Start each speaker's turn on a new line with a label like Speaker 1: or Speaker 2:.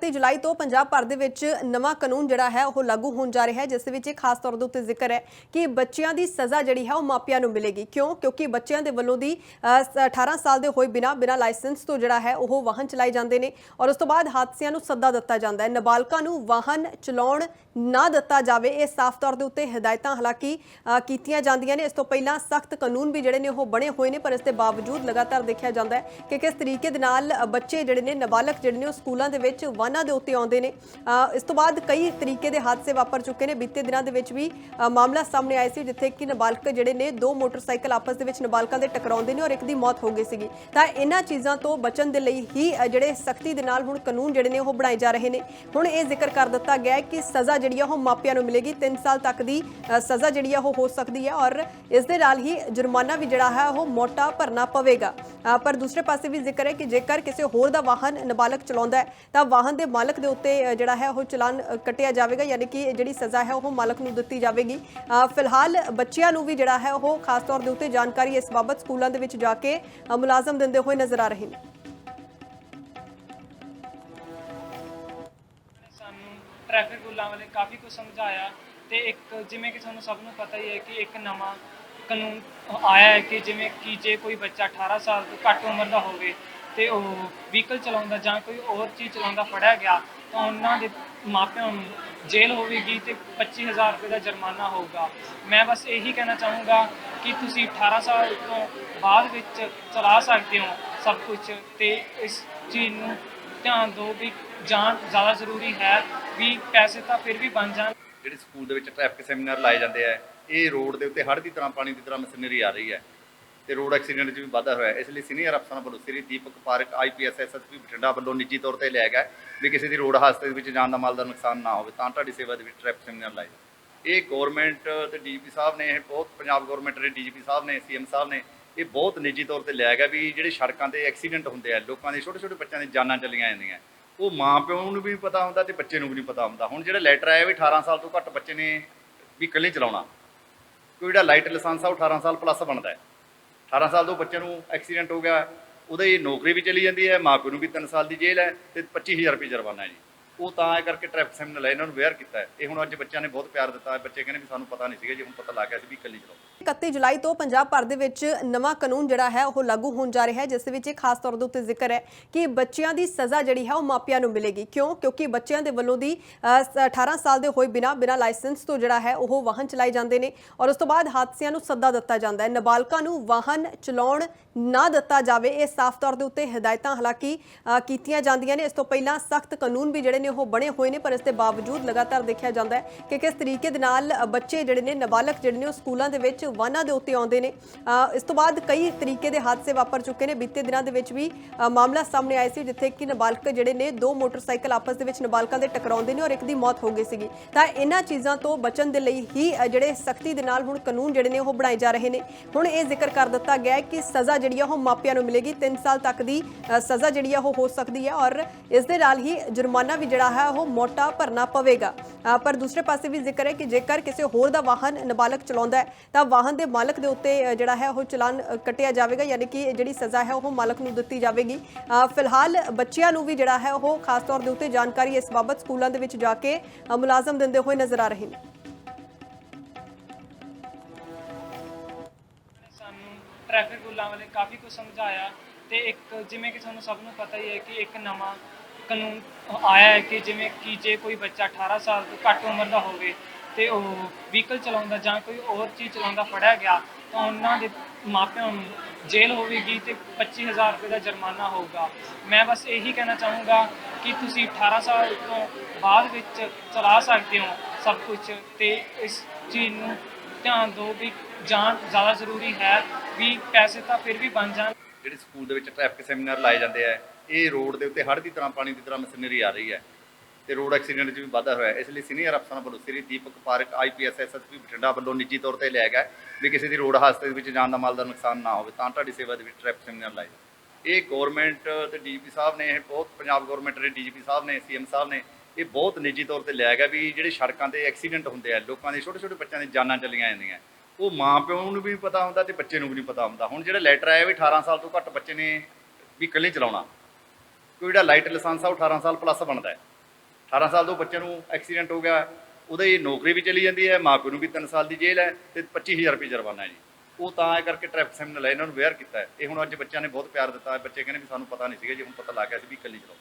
Speaker 1: 31 ਜੁਲਾਈ ਤੋਂ ਪੰਜਾਬ ਭਰ ਦੇ ਵਿੱਚ ਨਵਾਂ ਕਾਨੂੰਨ ਜਿਹੜਾ ਹੈ ਉਹ ਲਾਗੂ ਹੋਣ ਜਾ ਰਿਹਾ ਹੈ ਜਿਸ ਦੇ ਵਿੱਚ ਇੱਕ ਖਾਸ ਤੌਰ ਦੇ ਉੱਤੇ ਜ਼ਿਕਰ ਹੈ ਕਿ ਬੱਚਿਆਂ ਦੀ ਸਜ਼ਾ ਜਿਹੜੀ ਹੈ ਉਹ ਮਾਪਿਆਂ ਨੂੰ ਮਿਲੇਗੀ। ਕਿਉਂ? ਕਿਉਂਕਿ ਬੱਚਿਆਂ ਦੇ ਵੱਲੋਂ ਦੀ ਅ, 18 ਸਾਲ ਦੇ ਹੋਏ ਬਿਨਾ ਬਿਨਾ ਲਾਇਸੈਂਸ ਤੋਂ ਜਿਹੜਾ ਹੈ ਉਹ ਵਾਹਨ ਚਲਾਏ ਜਾਂਦੇ ਨੇ ਔਰ ਉਸ ਤੋਂ ਬਾਅਦ ਹਾਦਸਿਆਂ ਨੂੰ ਸੱਦਾ ਦਿੱਤਾ ਜਾਂਦਾ ਹੈ। ਨਾਬਾਲਗਾਂ ਨੂੰ ਵਾਹਨ ਚਲਾਉਣ ਨਾ ਦਿੱਤਾ ਜਾਵੇ ਇਹ ਸਾਫ਼ ਤੌਰ ਦੇ ਉੱਤੇ ਹਦਾਇਤਾਂ ਹਾਲਾਂਕਿ ਕੀਤੀਆਂ ਜਾਂਦੀਆਂ ਨੇ। ਇਸ ਤੋਂ ਪਹਿਲਾਂ ਸਖਤ ਕਾਨੂੰਨ ਵੀ ਜਿਹੜੇ ਨੇ ਉਹ ਬਣੇ ਹੋਏ ਨੇ ਪਰ ਇਸ ਦੇ ਬਾਵਜੂਦ ਲਗਾਤਾਰ ਦੇਖਿਆ ਜਾਂਦਾ ਹੈ ਕਿ ਕਿਸ ਤਰੀਕੇ ਦੇ ਨਾਲ ਬੱਚੇ ਜਿਹੜੇ ਨੇ ਨਾਬਾਲਗ ਜਿਹੜੇ ਨੇ ਉਹ ਸਕੂਲਾਂ ਦੇ ਵਿੱਚ ਵਾਹਨਾਂ ਦੇ ਉੱਤੇ ਆਉਂਦੇ ਨੇ। ਇਸ ਤੋਂ ਬਾਅਦ ਕਈ ਤਰੀਕੇ ਦੇ ਹਾਦਸੇ ਵਾਪਰ ਚੁੱਕੇ ਨੇ। ਬੀਤੇ ਦਿਨਾਂ ਦੇ ਵਿੱਚ ਵੀ ਮਾਮਲਾ ਸਾਹਮਣੇ ਆਇਆ ਸੀ, ਜਿੱਥੇ ਕਿ ਨਾਬਾਲਗ ਜਿਹੜੇ ਨੇ, ਦੋ ਮੋਟਰਸਾਈਕਲ ਆਪਸ ਦੇ ਵਿੱਚ ਨਾਬਾਲਗਾਂ ਦੇ ਟਕਰਾਉਂਦੇ ਨੇ ਔਰ ਇੱਕ ਦੀ ਮੌਤ ਹੋ ਗਈ ਸੀਗੀ। ਤਾਂ ਇਹਨਾਂ ਚੀਜ਼ਾਂ ਤੋਂ ਬਚਣ ਦੇ ਲਈ ਹੀ ਜਿਹੜੇ ਸਖਤੀ ਦੇ ਨਾਲ ਹੁਣ ਕਾਨੂੰਨ ਜਿਹੜੇ ਨੇ ਉਹ ਬਣਾਏ ਜਾ ਰਹੇ ਨੇ। ਹੁਣ ਇਹ ਜ਼ਿਕਰ ਕਰ ਦਿੱਤਾ ਗਿਆ ਹੈ ਕਿ ਸਜ਼ਾ ਜਿਹੜੀ ਆ ਉਹ ਮਾਪਿਆਂ ਨੂੰ ਮਿਲੇਗੀ। 3 ਸਾਲ ਤੱਕ ਦੀ ਸਜ਼ਾ ਜਿਹੜੀ ਆ ਉਹ ਹੋ ਸਕਦੀ ਹੈ ਔਰ ਇਸ ਦੇ ਨਾਲ ਹੀ ਜੁਰਮਾਨਾ ਵੀ ਜਿਹੜਾ ਹੈ ਉਹ ਮੋਟਾ ਭਰਨਾ ਪਵੇਗਾ। ਪਰ ਦੂਸਰੇ ਪਾਸੇ ਵੀ ਜ਼ਿਕਰ ਹੈ ਕਿ ਜੇਕਰ ਕਿਸੇ ਹੋਰ ਦਾ ਵਾਹਨ ਨਾਬਾਲਗ ਚਲਾਉਂਦਾ ਹੈ, ਤਾਂ ਵਾਹਨ ਦੇ ਮਾਲਕ ਦੇ ਉੱਤੇ ਜਿਹੜਾ ਹੈ ਉਹ ਚਲਾਨ ਕੱਟਿਆ ਜਾਵੇਗਾ, ਯਾਨੀ ਕਿ ਜਿਹੜੀ ਸਜ਼ਾ ਹੈ ਉਹ ਮਾਲਕ ਨੂੰ ਦਿੱਤੀ ਜਾਵੇਗੀ। ਫਿਲਹਾਲ ਬੱਚਿਆਂ ਨੂੰ ਵੀ ਜਿਹੜਾ ਹੈ ਉਹ ਖਾਸ ਤੌਰ ਦੇ ਉੱਤੇ ਜਾਣਕਾਰੀ ਇਸ ਬਾਬਤ ਸਕੂਲਾਂ ਦੇ ਵਿੱਚ ਜਾ ਕੇ ਮੁਲਾਜ਼ਮ ਦਿੰਦੇ ਹੋਏ ਨਜ਼ਰ ਆ ਰਹੇ ਨੇ।
Speaker 2: ਸਾਨੂੰ ਟ੍ਰੈਫਿਕ ਰੂਲਾਂ ਬਾਰੇ ਕਾਫੀ ਕੁਝ ਸਮਝਾਇਆ ਤੇ ਇੱਕ ਜਿਵੇਂ ਕਿ ਤੁਹਾਨੂੰ ਸਭ ਨੂੰ ਪਤਾ ਹੀ ਹੈ ਕਿ ਇੱਕ ਨਵਾਂ ਕਾਨੂੰਨ ਆਇਆ ਹੈ ਕਿ ਜਿਵੇਂ ਕਿ ਜੇ ਕੋਈ ਬੱਚਾ 18 ਸਾਲ ਤੋਂ ਘੱਟ ਉਮਰ ਦਾ ਹੋਵੇ ਤੇ ਉਹ ਵਹੀਕਲ ਚਲਾਉਂਦਾ ਜਾਂ ਕੋਈ ਹੋਰ ਚੀਜ਼ ਚਲਾਉਂਦਾ ਫੜਿਆ ਗਿਆ, ਤਾਂ ਉਹਨਾਂ ਦੇ ਮਾਪਿਆਂ ਨੂੰ ਜੇਲ੍ਹ ਹੋਵੇਗੀ ਤੇ 25000 ਰੁਪਏ ਦਾ ਜੁਰਮਾਨਾ ਹੋਊਗਾ। ਮੈਂ ਬਸ ਇਹੀ ਕਹਿਣਾ ਚਾਹੂੰਗਾ ਕਿ ਤੁਸੀਂ 18 ਸਾਲ ਤੋਂ ਬਾਅਦ ਵਿੱਚ ਚਲਾ ਸਕਦੇ ਹੋ ਸਭ ਕੁਝ ਤੇ ਇਸ ਚੀਜ਼ ਨੂੰ ਧਿਆਨ ਦਿਓ ਵੀ ਜਾਨ ਜ਼ਿਆਦਾ ਜ਼ਰੂਰੀ ਹੈ, ਵੀ ਪੈਸੇ ਤਾਂ ਫਿਰ ਵੀ ਬਣ ਜਾਣ।
Speaker 3: ਜਿਹੜੇ ਸਕੂਲ ਦੇ ਵਿੱਚ ਟ੍ਰੈਫਿਕ ਸੈਮੀਨਾਰ ਲਾਏ ਜਾਂਦੇ ਆ, ਇਹ ਰੋਡ ਦੇ ਉੱਤੇ ਹੜ੍ਹ ਦੀ ਤਰ੍ਹਾਂ ਪਾਣੀ ਦੀ ਤਰ੍ਹਾਂ ਮਸ਼ੀਨਰੀ ਆ ਰਹੀ ਹੈ। ਤੇ ਰੋਡ ਐਕਸੀਡੈਂਟ 'ਚ ਵੀ ਵਾਧਾ ਹੋਇਆ। ਇਸ ਲਈ ਸੀਨੀਅਰ ਅਫਸਰਾਂ ਵੱਲੋਂ ਸ੍ਰੀ ਦੀਪਕ ਪਾਰਕ ਆਈਪੀਐਸ ਐਸਐਸਪੀ ਬਠਿੰਡਾ ਵੱਲੋਂ ਨਿੱਜੀ ਤੌਰ ਤੇ ਲਿਆ ਗਿਆ ਵੀ ਕਿਸੇ ਦੀ ਰੋਡ ਹਾਦਸੇ ਦੇ ਵਿੱਚ ਜਾਨ ਦਾ ਮਾਲ ਦਾ ਨੁਕਸਾਨ ਨਾ ਹੋਵੇ। ਤਾਂ ਤੁਹਾਡੀ ਸੇਵਾ ਦੇ ਵਿੱਚ ਟ੍ਰੈਫਿਕ ਸੈਮੀਨਾਰ ਲਾਏ। ਇਹ ਗਵਰਨਮੈਂਟ ਤੇ ਡੀਜੀਪੀ ਸਾਹਿਬ ਨੇ, ਇਹ ਬਹੁਤ ਪੰਜਾਬ ਗਵਰਨਮੈਂਟ ਦੇ ਡੀਜੀਪੀ ਸਾਹਿਬ ਨੇ, ਸੀਐਮ ਸਾਹਿਬ ਨੇ, ਇਹ ਬਹੁਤ ਨਿੱਜੀ ਤੌਰ ਤੇ ਲਿਆ ਗਿਆ ਵੀ ਜਿਹੜੇ ਸੜਕਾਂ ਤੇ ਐਕਸੀਡੈਂਟ ਹੁੰਦੇ ਆ, ਲੋਕਾਂ ਦੇ ਛੋਟੇ ਛੋਟੇ ਬੱਚਿਆਂ ਦੀ ਜਾਨਾਂ ਚਲੀਆਂ ਜਾਂਦੀਆਂ। ਉਹ ਮਾਂ ਪਿਓ ਨੂੰ ਵੀ ਪਤਾ ਹੁੰਦਾ ਤੇ ਬੱਚੇ ਨੂੰ ਵੀ ਨਹੀਂ ਪਤਾ ਹੁੰਦਾ। ਹੁਣ ਜਿਹੜਾ ਲੈਟਰ ਆਇਆ ਵੀ 18 ਸਾਲ ਤੋਂ ਘੱਟ ਬੱਚੇ ਨੇ ਵੀ ਇਕੱਲੇ ਚਲਾਉਣਾ। ਕੋਈ ਜਿਹੜਾ ਲਾਈਟ ਲਾਇਸੈਂਸ ਆ, ਉਹ 18 ਸਾਲ ਪਲੱਸ ਬਣਦਾ ਹੈ। 18 ਸਾਲ ਤੋਂ ਬੱਚੇ ਨੂੰ ਐਕਸੀਡੈਂਟ ਹੋ ਗਿਆ, ਉਹਦੇ ਨੌਕਰੀ ਵੀ ਚਲੀ ਜਾਂਦੀ ਹੈ ਮਾਂ ਪਿਓ ਨੂੰ ਵੀ 3 ਸਾਲ ਦੀ ਜੇਲ੍ਹ ਹੈ ਤੇ 25000 ਰੁਪਏ ਜੁਰਮਾਨਾ ਹੈ ਜੀ। ਉਹ ਤਾਂ ਇਹ ਕਰਕੇ ਟ੍ਰੈਫਿਕ ਸੈਮੀਨਾਰ ਲੈ ਇਹਨਾਂ ਨੂੰ ਵੇਅਰ ਕੀਤਾ ਇਹ ਹੁਣ ਅੱਜ ਬੱਚਿਆਂ ਨੇ ਬਹੁਤ ਪਿਆਰ ਦਿੱਤਾ, ਬੱਚੇ ਕਹਿੰਦੇ ਵੀ ਸਾਨੂੰ ਪਤਾ ਨਹੀਂ ਸੀਗਾ ਜੀ, ਹੁਣ ਪਤਾ ਲੱਗ ਗਿਆ ਸੀ ਵੀ ਇਕੱਲੀ ਚਲਾਓ
Speaker 1: 31 ਜੁਲਾਈ ਤੋਂ ਪੰਜਾਬ ਭਰ ਦੇ ਵਿੱਚ ਨਵਾਂ ਕਾਨੂੰਨ ਜਿਹੜਾ ਹੈ ਉਹ ਲਾਗੂ ਹੋਣ ਜਾ ਰਿਹਾ ਹੈ ਜਿਸ ਦੇ ਵਿੱਚ ਇਹ ਖਾਸ ਤੌਰ ਦੇ ਉੱਤੇ ਜ਼ਿਕਰ ਹੈ ਕਿ ਬੱਚਿਆਂ ਦੀ ਸਜ਼ਾ ਜਿਹੜੀ ਹੈ ਉਹ ਮਾਪਿਆਂ ਨੂੰ ਮਿਲੇਗੀ। ਕਿਉਂ? ਕਿਉਂਕਿ ਬੱਚਿਆਂ ਦੇ ਵੱਲੋਂ ਦੀ ਅ, 18 ਸਾਲ ਦੇ ਹੋਏ ਬਿਨਾ ਬਿਨਾ ਲਾਇਸੈਂਸ ਤੋਂ ਜਿਹੜਾ ਹੈ ਉਹ ਵਾਹਨ ਚਲਾਏ ਜਾਂਦੇ ਨੇ ਔਰ ਉਸ ਤੋਂ ਬਾਅਦ ਹਾਦਸਿਆਂ ਨੂੰ ਸੱਦਾ ਦਿੱਤਾ ਜਾਂਦਾ ਹੈ। ਨਾਬਾਲਗਾਂ ਨੂੰ ਵਾਹਨ ਚਲਾਉਣ ਨਾ ਦਿੱਤਾ ਜਾਵੇ ਇਹ ਸਾਫ਼ ਤੌਰ ਦੇ ਉੱਤੇ ਹਦਾਇਤਾਂ ਹਾਲਾਂਕਿ ਕੀਤੀਆਂ ਜਾਂਦੀਆਂ ਨੇ। ਇਸ ਤੋਂ ਪਹਿਲਾਂ ਸਖਤ ਕਾਨੂੰਨ ਵੀ ਜਿਹੜੇ ਨੇ ਉਹ ਬਣੇ ਹੋਏ ਨੇ ਪਰ ਇਸ ਦੇ ਬਾਵਜੂਦ ਲਗਾਤਾਰ ਦੇਖਿਆ ਜਾਂਦਾ ਹੈ ਕਿ ਕਿਸ ਤਰੀਕੇ ਦੇ ਨਾਲ ਬੱਚੇ ਜਿਹੜੇ ਨੇ ਨਾਬਾਲਗ ਜਿਹੜੇ ਨੇ ਉਹ ਸਕੂਲਾਂ ਦੇ ਵਿੱਚ ਵਾਹਨਾਂ ਦੇ ਉੱਤੇ ਆਉਂਦੇ ਨੇ। ਇਸ ਤੋਂ ਬਾਅਦ ਕਈ ਤਰੀਕੇ ਦੇ ਹਾਦਸੇ ਵਾਪਰ ਚੁੱਕੇ ਨੇ। ਬੀਤੇ ਦਿਨਾਂ ਦੇ ਵਿੱਚ ਵੀ ਮਾਮਲਾ ਸਾਹਮਣੇ ਆਇਆ ਸੀ, ਜਿੱਥੇ ਕਿ ਨਾਬਾਲਗ ਜਿਹੜੇ ਨੇ, ਦੋ ਮੋਟਰਸਾਈਕਲ ਆਪਸ ਦੇ ਵਿੱਚ ਨਾਬਾਲਗਾਂ ਦੇ ਟਕਰਾਉਂਦੇ ਨੇ ਔਰ ਇੱਕ ਦੀ ਮੌਤ ਹੋ ਗਈ ਸੀਗੀ। ਤਾਂ ਇਹਨਾਂ ਚੀਜ਼ਾਂ ਤੋਂ ਬਚਣ ਦੇ ਲਈ ਹੀ ਜਿਹੜੇ ਸਖਤੀ ਦੇ ਨਾਲ ਹੁਣ ਕਾਨੂੰਨ ਜਿਹੜੇ ਨੇ, ਉਹ ਬਣਾਏ ਜਾ ਰਹੇ ਨੇ। ਹੁਣ ਇਹ ਜ਼ਿਕਰ ਕਰ ਦਿੱਤਾ ਗਿਆ ਹੈ ਕਿ ਸਜ਼ਾ ਜਿਹੜੀ ਆ, ਉਹ ਮਾਪਿਆਂ ਨੂੰ ਮਿਲੇਗੀ। 3 ਸਾਲ ਤੱਕ ਦੀ ਸਜ਼ਾ ਜਿਹੜੀ ਆ, ਉਹ ਹੋ ਸਕਦੀ ਹੈ ਔਰ ਇਸ ਦੇ ਨਾਲ ਹੀ ਜੁਰਮਾਨਾ ਵੀ ਜਿਹੜਾ ਹੈ, ਉਹ ਮੋਟਾ ਭਰਨਾ ਪਵੇਗਾ। ਪਰ ਦੂਸਰੇ ਪਾਸੇ ਵੀ ਜ਼ਿਕਰ ਹੈ ਕਿ ਜੇਕਰ ਕਿਸੇ ਹੋਰ ਦਾ ਵਾਹਨ ਨਾਬਾਲਗ ਚਲਾਉਂਦਾ ਹੈ, ਤਾਂ ਵਾਹਨ ਦੇ ਮਾਲਕ ਦੇ ਉੱਤੇ ਜਿਹੜਾ ਹੈ ਉਹ ਚਲਾਨ ਕੱਟਿਆ ਜਾਵੇਗਾ, ਯਾਨੀ ਕਿ ਜਿਹੜੀ ਸਜ਼ਾ ਹੈ ਉਹ ਮਾਲਕ ਨੂੰ ਦਿੱਤੀ ਜਾਵੇਗੀ। ਫਿਲਹਾਲ ਬੱਚਿਆਂ ਨੂੰ ਵੀ ਜਿਹੜਾ ਹੈ ਉਹ ਖਾਸ ਤੌਰ ਦੇ ਉੱਤੇ ਜਾਣਕਾਰੀ ਇਸ ਬਾਬਤ ਸਕੂਲਾਂ ਦੇ ਵਿੱਚ ਜਾ ਕੇ ਮੁਲਾਜ਼ਮ ਦਿੰਦੇ ਹੋਏ ਨਜ਼ਰ ਆ ਰਹੇ ਨੇ।
Speaker 2: ਸਾਨੂੰ ਟ੍ਰੈਫਿਕ ਰੂਲਾਂ ਬਾਰੇ ਕਾਫੀ ਕੁਝ ਸਮਝਾਇਆ ਤੇ ਇੱਕ ਜਿਵੇਂ ਕਿ ਤੁਹਾਨੂੰ ਸਭ ਨੂੰ ਪਤਾ ਹੀ ਹੈ ਕਿ ਇੱਕ ਨਵਾਂ ਕਾਨੂੰਨ ਆਇਆ ਹੈ ਕਿ ਜਿਵੇਂ ਕਿ ਜੇ ਕੋਈ ਬੱਚਾ 18 ਸਾਲ ਤੋਂ ਘੱਟ ਉਮਰ ਦਾ ਹੋਵੇ ਤੇ ਉਹ ਵਹੀਕਲ ਚਲਾਉਂਦਾ ਜਾਂ ਕੋਈ ਹੋਰ ਚੀਜ਼ ਚਲਾਉਂਦਾ ਫੜਿਆ ਗਿਆ, ਤਾਂ ਉਹਨਾਂ ਦੇ ਮਾਪਿਆਂ ਨੂੰ ਜੇਲ੍ਹ ਹੋਵੇਗੀ ਤੇ 25000 ਰੁਪਏ ਦਾ ਜੁਰਮਾਨਾ ਹੋਊਗਾ। ਮੈਂ ਬਸ ਇਹੀ ਕਹਿਣਾ ਚਾਹੂੰਗਾ ਕਿ ਤੁਸੀਂ 18 ਸਾਲ ਤੋਂ ਬਾਅਦ ਵਿੱਚ ਚਲਾ ਸਕਦੇ ਹੋ ਸਭ ਕੁਝ ਤੇ ਇਸ ਚੀਜ਼ ਨੂੰ ਧਿਆਨ ਦਿਓ ਵੀ ਜਾਨ ਜ਼ਿਆਦਾ ਜ਼ਰੂਰੀ ਹੈ, ਵੀ ਪੈਸੇ ਤਾਂ ਫਿਰ ਵੀ ਬਣ ਜਾਣ।
Speaker 3: ਜਿਹੜੇ ਸਕੂਲ ਦੇ ਵਿੱਚ ਟ੍ਰੈਫਿਕ ਸੈਮੀਨਾਰ ਲਾਏ ਜਾਂਦੇ ਆ, ਇਹ ਰੋਡ ਦੇ ਉੱਤੇ ਹੜ੍ਹ ਦੀ ਤਰ੍ਹਾਂ ਪਾਣੀ ਦੀ ਤਰ੍ਹਾਂ ਮਸ਼ੀਨਰੀ ਆ ਰਹੀ ਹੈ। ਤੇ ਰੋਡ ਐਕਸੀਡੈਂਟ 'ਚ ਵੀ ਵਾਧਾ ਹੋਇਆ। ਇਸ ਲਈ ਸੀਨੀਅਰ ਅਫਸਰਾਂ ਵੱਲੋਂ ਸ੍ਰੀ ਦੀਪਕ ਪਾਰਕ ਆਈਪੀਐਸ ਐਸਐਸਪੀ ਬਠਿੰਡਾ ਵੱਲੋਂ ਨਿੱਜੀ ਤੌਰ ਤੇ ਲਿਆ ਗਿਆ ਵੀ ਕਿਸੇ ਦੀ ਰੋਡ ਹਾਦਸੇ ਦੇ ਵਿੱਚ ਜਾਨ ਦਾ ਮਾਲ ਦਾ ਨੁਕਸਾਨ ਨਾ ਹੋਵੇ। ਤਾਂ ਤੁਹਾਡੀ ਸੇਵਾ ਦੇ ਵਿੱਚ ਟ੍ਰੈਫਿਕ ਸੈਮੀਨਾਰ ਲਾਏ। ਇਹ ਗਵਰਨਮੈਂਟ ਤੇ ਡੀਜੀਪੀ ਸਾਹਿਬ ਨੇ, ਇਹ ਬਹੁਤ ਪੰਜਾਬ ਗਵਰਨਮੈਂਟ ਦੇ ਡੀਜੀਪੀ ਸਾਹਿਬ ਨੇ, ਸੀਐਮ ਸਾਹਿਬ ਨੇ, ਇਹ ਬਹੁਤ ਨਿੱਜੀ ਤੌਰ ਤੇ ਲਿਆ ਗਿਆ ਵੀ ਜਿਹੜੇ ਸੜਕਾਂ ਤੇ ਐਕਸੀਡੈਂਟ ਹੁੰਦੇ ਆ, ਲੋਕਾਂ ਦੇ ਛੋਟੇ ਛੋਟੇ ਬੱਚਿਆਂ ਦੀ ਜਾਨਾਂ ਚਲੀਆਂ ਜਾਂਦੀਆਂ। ਉਹ ਮਾਂ ਪਿਓ ਨੂੰ ਵੀ ਪਤਾ ਹੁੰਦਾ ਤੇ ਬੱਚੇ ਨੂੰ ਵੀ ਨਹੀਂ ਪਤਾ ਹੁੰਦਾ। ਹੁਣ ਜਿਹੜਾ ਲੈਟਰ ਆਇਆ ਵੀ 18 ਸਾਲ ਤੋਂ ਘੱਟ ਬੱਚੇ ਨੇ ਵੀ ਇਕੱਲੇ ਚਲਾਉਣਾ। ਕੋਈ ਜਿਹੜਾ ਲਾਈਟ ਲਾਇਸੈਂਸ ਆ, ਉਹ 18 ਸਾਲ ਪਲੱਸ ਬਣਦਾ ਹੈ। 18 ਸਾਲ ਤੋਂ ਬੱਚੇ ਨੂੰ ਐਕਸੀਡੈਂਟ ਹੋ ਗਿਆ, ਉਹਦੀ ਨੌਕਰੀ ਵੀ ਚਲੀ ਜਾਂਦੀ ਹੈ, ਮਾਪਿਓ ਨੂੰ ਵੀ 3 ਸਾਲ ਦੀ ਜੇਲ੍ਹ ਹੈ ਤੇ 25000 ਰੁਪਏ ਜੁਰਮਾਨਾ ਹੈ ਜੀ। ਉਹ ਤਾਂ ਇਹ ਕਰਕੇ ਟ੍ਰੈਫਿਕ ਸੈਮੀਨਾਰ ਲੈ ਇਹਨਾਂ ਨੂੰ ਵੇਅਰ ਕੀਤਾ ਇਹ ਹੁਣ ਅੱਜ ਬੱਚਿਆਂ ਨੇ ਬਹੁਤ ਪਿਆਰ ਦਿੱਤਾ, ਬੱਚੇ ਕਹਿੰਦੇ ਵੀ ਸਾਨੂੰ ਪਤਾ ਨਹੀਂ ਸੀਗਾ ਜੀ, ਹੁਣ ਪਤਾ ਲੱਗ ਗਿਆ ਸੀ ਵੀ ਇਕੱਲੀ ਚਲਾਓ